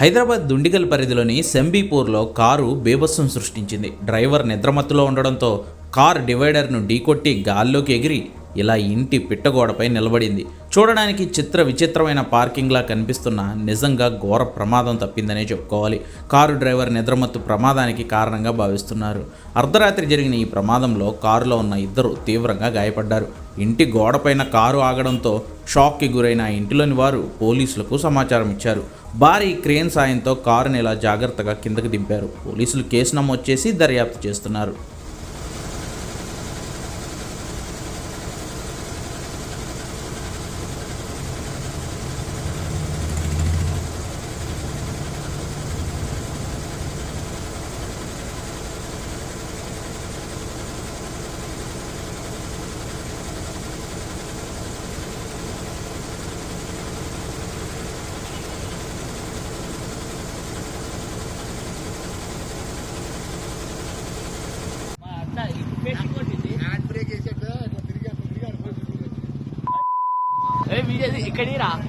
హైదరాబాద్ దుండిగల్ పరిధిలోని సెంబీపూర్లో కారు బేబస్సం సృష్టించింది. డ్రైవర్ నిద్రమత్తులో ఉండడంతో కార్ డివైడర్ను ఢీకొట్టి గాల్లోకి ఎగిరి ఇలా ఇంటి పిట్టగోడపై నిలబడింది. చూడడానికి చిత్ర విచిత్రమైన పార్కింగ్లా కనిపిస్తున్న నిజంగా ఘోర ప్రమాదం తప్పిందనే చెప్పుకోవాలి. కారు డ్రైవర్ నిద్రమత్తు ప్రమాదానికి కారణంగా భావిస్తున్నారు. అర్ధరాత్రి జరిగిన ఈ ప్రమాదంలో కారులో ఉన్న ఇద్దరు తీవ్రంగా గాయపడ్డారు. ఇంటి గోడపైన కారు ఆగడంతో షాక్కి గురైన ఇంటిలోని వారు పోలీసులకు సమాచారం ఇచ్చారు. భారీ క్రేన్ సాయంతో కారుని ఇలా జాగ్రత్తగా కిందకు దింపారు. పోలీసులు కేసు నమోదు చేసి దర్యాప్తు చేస్తున్నారు. ఇక్కడిరా